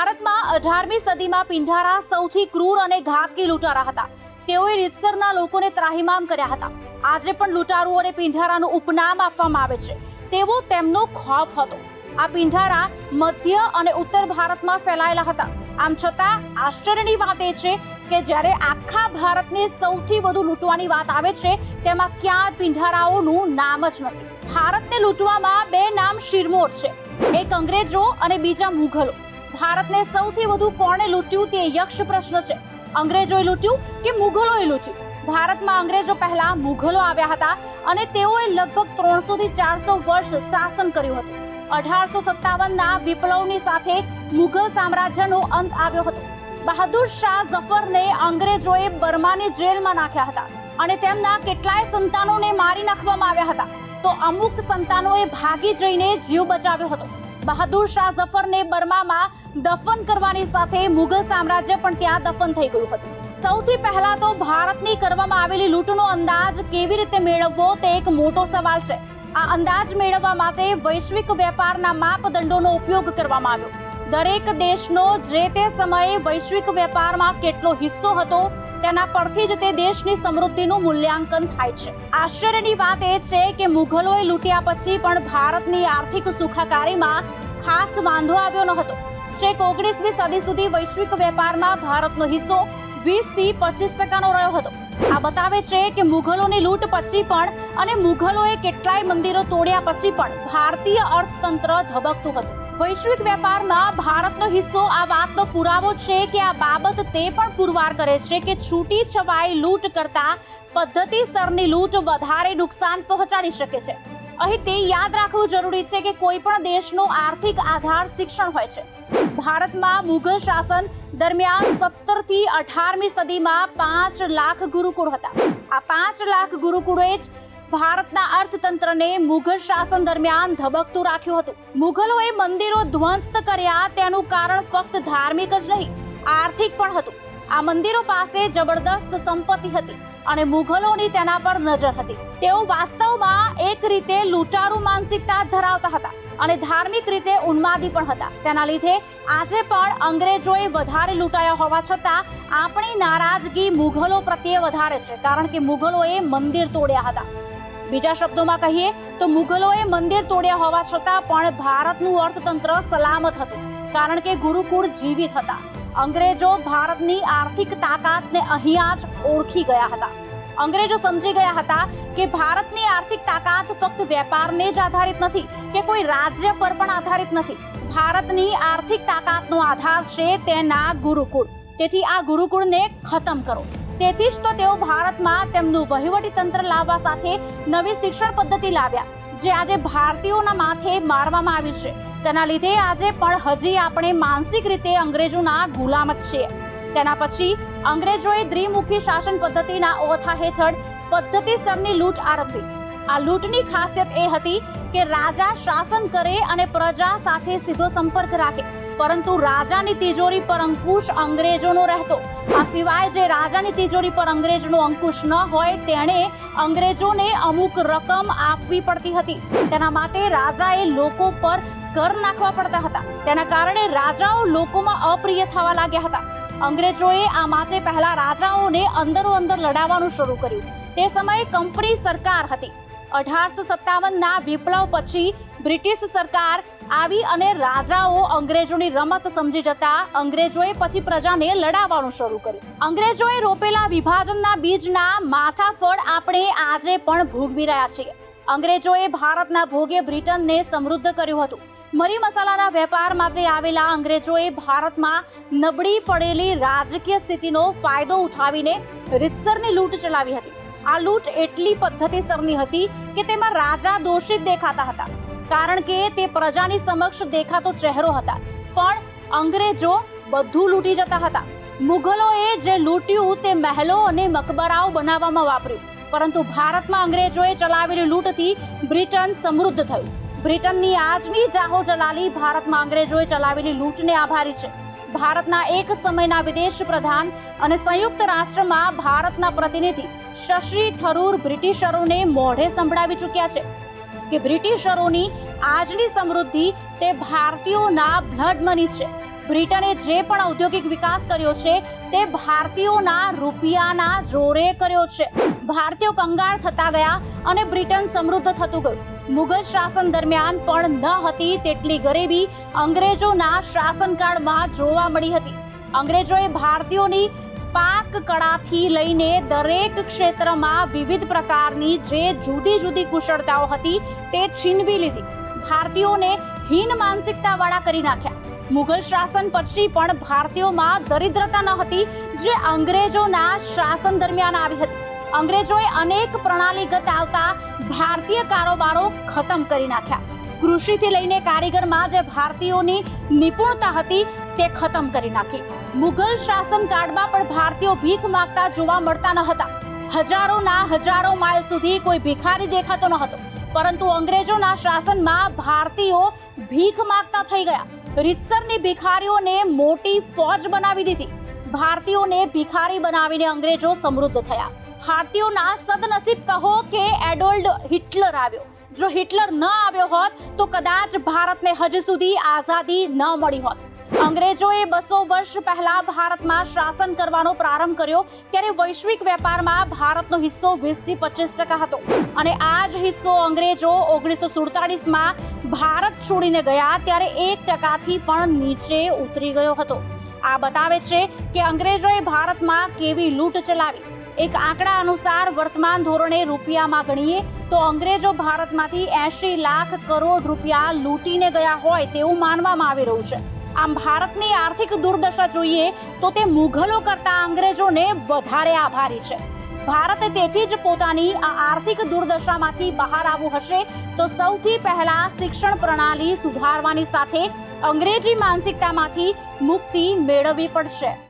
ભારતમાં અઢારમી સદીમાં પિંઢારા સૌથી ક્રૂર અને ઘાતકી લૂંટારા હતા. તેઓએ રીતસરના લોકોને ત્રાહિમામ કર્યા હતા. આજે પણ લૂંટારુઓને પિંઢારાનું ઉપનામ આપવામાં આવે છે. તેવો તેમનો ખોફ હતો. આ પિંઢારા મધ્ય અને ઉત્તર ભારતમાં ફેલાયેલા હતા. આમ છતાં, આશ્ચર્યની વાત એ છે કે જ્યારે આખા ભારતને સૌથી વધુ લૂંટવાની વાત આવે છે, તેમાં ક્યાં પિંઢારાઓનું નામ જ નથી. ભારતને લૂંટવામાં બે નામ શિરમોર છે. એક અંગ્રેજો અને બીજા મુઘલો. ભારતને સૌથી વધુ કોણે લૂંટ્યું તે યક્ષ પ્રશ્ન છે. અંગ્રેજોએ લૂંટ્યું કે મુઘલોએ લૂંટ્યું? ભારતમાં અંગ્રેજો પહેલા મુઘલો આવ્યા હતા અને તેઓએ લગભગ ત્રણસો થી ચારસો વર્ષ શાસન કર્યું હતું. અઢારસો સત્તાવનના વિપ્લવની સાથે મુઘલ સામ્રાજ્યનો અંત આવ્યો હતો. બહાદુર શાહ ઝફરને અંગ્રેજોએ બર્માની જેલમાં નાખ્યા હતા અને તેમના કેટલાય સંતાનોને મારી નાખવામાં આવ્યા હતા. તો અમુક સંતાનોએ ભાગી જઈને જીવ બચાવ્યો હતો. બહાદુર શાહ ઝફરને બર્મામાં દફન કરવાની સાથે મુઘલ સામ્રાજ્ય પણ ત્યાં દફન થઈ ગયું હતું. સૌથી પહેલા તો ભારતની કરવામાં આવેલી લૂંટનો અંદાજ કેવી રીતે મેળવવો તે એક મોટો સવાલ છે. આ અંદાજ મેળવવા માટે વૈશ્વિક વેપારના માપદંડોનો ઉપયોગ કરવામાં આવ્યો. દરેક દેશનો જે તે સમયે વૈશ્વિક વેપારમાં કેટલો હિસ્સો હતો તેના પરથી જ તે દેશની સમૃદ્ધિનું મૂલ્યાંકન થાય છે. આશ્ચર્યની વાત એ છે કે મુઘલોએ લૂંટ્યા પછી પણ ભારતની આર્થિક સુખાકારીમાં ખાસ વાંધો આવ્યો ન હતો. છેક ઓગણીસમી સદી સુધી વૈશ્વિક વેપારમાં ભારતનો હિસ્સો વીસથી પચીસ ટકાનો રહ્યો હતો. આ બતાવે છે કે મુઘલોની લૂંટ પછી પણ અને મુઘલોએ કેટલાય મંદિરો તોડ્યા પછી પણ ભારતીય અર્થતંત્ર ધબકતું હતું. વૈશ્વિક વેપારમાં ભારતનો હિસ્સો આ વાતનો પુરાવો છે કે આ બાબત તે પણ પુરવાર કરે છે કે છૂટી છવાઈ લૂંટ કરતા પદ્ધતિસરની લૂંટ વધારે નુકસાન પહોંચાડી શકે છે. અહીં તે યાદ રાખવું જરૂરી છે કે કોઈ પણ દેશનો આર્થિક આધાર શિક્ષણ હોય છે. ભારતમાં મુઘલ શાસન દરમિયાન સત્તરથી અઢારમી સદીમાં પાંચ લાખ ગુરુકુળ હતા. આ પાંચ લાખ ગુરુકુળે જ ભારતના અર્થતંત્રને મુઘલ શાસન દરમિયાન ધબકતું રાખ્યું હતું. મુઘલોએ મંદિરો ધ્વંસ્ત કર્યા તેનું કારણ ફક્ત ધાર્મિક જ નહીં, આર્થિક પણ હતું. આ મંદિરો પાસે જબરદસ્ત સંપત્તિ હતી અને મુઘલોની તેના પર નજર હતી. તેઓ વાસ્તવમાં એક રીતે લૂંટારૂ માનસિકતા ધરાવતા હતા અને ધાર્મિક રીતે ઉન્માદી પણ હતા. તેના લીધે આજે પણ અંગ્રેજોએ વધારે લૂંટાયા હોવા છતાં આપણી નારાજગી મુઘલો પ્રત્યે વધારે છે, કારણ કે મુઘલોએ મંદિર તોડ્યા હતા. બીજા શબ્દોમાં કહીએ તો મુઘલોએ મંદિર તોડ્યા હોવા છતાં પણ ભારતનું અર્થતંત્ર સલામત હતું. કારણ કે ગુરુકુળ જીવિત હતા. અંગ્રેજો ભારતની આર્થિક તાકાતને અહીંયા જ ઓળખી ગયા હતા. અંગ્રેજો સમજી ગયા હતા કે ભારતની આર્થિક તાકાત ફક્ત વેપારને જ આધારિત નથી, કે કોઈ રાજ્ય પર પણ આધારિત નથી. ભારતની આર્થિક તાકાતનો આધાર છે તેના ગુરુકુળ. તેથી આ ગુરુકુળને ખતમ કરો. તેથી જ તો તેઓ ભારતમાં તેમનું વહીવટી તંત્ર લાવવા સાથે નવી શિક્ષણ પદ્ધતિ લાવ્યા, જે આજે ભારતીયોના માથે મારવામાં આવી છે. તેના લીધે આજે પણ હજી આપણે માનસિક રીતે અંગ્રેજોના ગુલામ જ છીએ. તેના પછી અંગ્રેજોએ દ્વિમુખી શાસન પદ્ધતિના ઓથા હેઠળ પદ્ધતિસરની લૂંટ આરંભી. આ લૂંટની ખાસિયત એ હતી કે રાજા શાસન કરે અને પ્રજા સાથે સીધો સંપર્ક રાખે. પરંતુ રાજાની તિજોરી પર અંકુશ અંગ્રેજોનો રહેતો. આ સિવાય જે રાજાની તિજોરી પર અંગ્રેજનો અંકુશ ન હોય, તેણે અંગ્રેજોને અમુક રકમ આપવી પડતી હતી. તેના માટે રાજાએ લોકો પર કર નાખવા પડતા હતા. તેના કારણે રાજાઓ લોકોમાં અપ્રિય થવા લાગ્યા હતા. અંગ્રેજોએ આ માટે પહેલા રાજાઓને અંદરો અંદર લડાવવાનું શરૂ કર્યું. તે સમયે કંપની સરકાર હતી. અઢારસો સત્તાવનના વિપ્લવ પછી બ્રિટિશ સરકાર આવી અને રાજાઓ અંગ્રેજોની રમત સમજી જતા અંગ્રેજોએ પછી પ્રજાને લડાવવાનું શરૂ કર્યું. અંગ્રેજોએ રોપેલા વિભાજનના બીજના માથાફળ આપણે આજે પણ ભોગવી રહ્યા છીએ. અંગ્રેજોએ ભારતના ભોગે બ્રિટનને સમૃદ્ધ કર્યું હતું. મરી મસાલાના વેપાર માટે આવેલા અંગ્રેજોએ ભારતમાં નબળી પડેલી રાજકીય સ્થિતિનો ફાયદો ઉઠાવીને રીતસરની લૂંટ ચલાવી હતી. આ લૂંટ એટલી પદ્ધતિસરની હતી કે તેમાં રાજા દોષિત દેખાતા હતા. કારણ કે તે પ્રજાની સમક્ષ દેખાતો ચહેરો હતા. પણ અંગ્રેજો બધું લૂંટી જતા હતા. મુઘલોએ જે લૂંટ્યું તે મહેલો અને મકબરાઓ બનાવવામાં વાપર્યું. પરંતુ ભારતમાં અંગ્રેજોએ ચલાવેલી લૂંટથી બ્રિટન સમૃદ્ધ થયું. બ્રિટનની આજની જાહો જલાલી ભારતમાં અંગ્રેજોએ ચલાવેલી લૂંટને આભારી છે. ભારતના એક સમયના વિદેશ પ્રધાન અને સંયુક્ત રાષ્ટ્રમાં ભારતના પ્રતિનિધિ શશી થરૂર બ્રિટિશરોને મોઢે સંભળાવી ચૂક્યા છે. કે બ્રિટિશરોની આજની સમૃદ્ધિ તે ભારતીયોના બ્લડ મની છે. બ્રિટને જે પણ ઔદ્યોગિક વિકાસ કર્યો છે, તે ભારતીયોના રૂપિયાના જોરે કર્યો છે. ભારતીયો કંગાળ થતા ગયા અને બ્રિટન સમૃદ્ધ થતું ગયું. મુગલ શાસન દરમિયાન પણ ન હતી તેટલી ગરીબી અંગ્રેજોના શાસનકાળમાં જોવા મળી હતી. અંગ્રેજોએ ભારતીયોની પાક કળાથી લઈને દરેક ક્ષેત્રમાં વિવિધ પ્રકારની જે જુદી જુદી કુશળતાઓ હતી તે છીનવી લીધી. ભારતીયોને હીન માનસિકતાવાળા કરી નાખ્યા. મુઘલ શાસન પછી પણ ભારતીયોમાં દરિદ્રતા ન હતી, જે અંગ્રેજોના શાસન દરમિયાન આવી હતી. અંગ્રેજોએ અનેક પ્રણાલીગત આવતા ભારતીય કારોબારો ખતમ કરી નાખ્યા. કૃષિથી લઈને કારીગરમાં જે ભારતીયોની નિપુણતા હતી તે ખતમ કરી નાખી. મુઘલ શાસન કાળમાં પણ ભારતીયો ભીખ માંગતા જોવા મળતા ન હતા. હજારોના હજારો માઇલ સુધી કોઈ ભિખારી દેખાતો ન હતો. પરંતુ અંગ્રેજોના શાસનમાં ભારતીયો ભીખ માંગતા થઈ ગયા. રીતસરની ભિખારીઓને મોટી ફોજ બનાવી દીધી. ભારતીયોને ભિખારી બનાવીને અંગ્રેજો સમૃદ્ધ થયા. ભારતીયોના સદનસીબ કહો કે એડોલ્ડ હિટલર આવ્યો. જો હિટલર ન આવ્યો હોત તો કદાચ ભારતને હજી સુધી આઝાદી ન મળી હોત. અંગ્રેજોએ બસો વર્ષ પહેલા ભારતમાં શાસન કરવાનો પ્રારંભ કર્યો, ત્યારે વૈશ્વિક વેપારમાં ભારતનો હિસ્સો વીસથી પચીસ ટકા હતો. અને આ જ હિસ્સો અંગ્રેજો ઓગણીસો સુડતાલીસમાં ભારત છોડીને ગયા, ત્યારે એક ટકાથી પણ નીચે ઉતરી ગયો હતો. આ બતાવે છે કે અંગ્રેજોએ ભારતમાં કેવી લૂંટ ચલાવી. એક આંકડા અનુસાર વર્તમાન ધોરણે રૂપિયામાં ગણીએ, તો અંગ્રેજો ભારતમાંથી એંશી લાખ કરોડ રૂપિયા લૂંટીને ગયા હોય તેવું માનવામાં આવી રહ્યું છે. આમ ભારતની આર્થિક દુર્દશા જોઈએ તો તે મુઘલો કરતા અંગ્રેજોને વધારે આભારી છે. ભારતે તેથી જ પોતાની આ આર્થિક દુર્દશામાંથી બહાર આવવું હશે તો સૌથી પહેલા શિક્ષણ પ્રણાલી સુધારવાની સાથે અંગ્રેજી માનસિકતામાંથી મુક્તિ મેળવવી પડશે.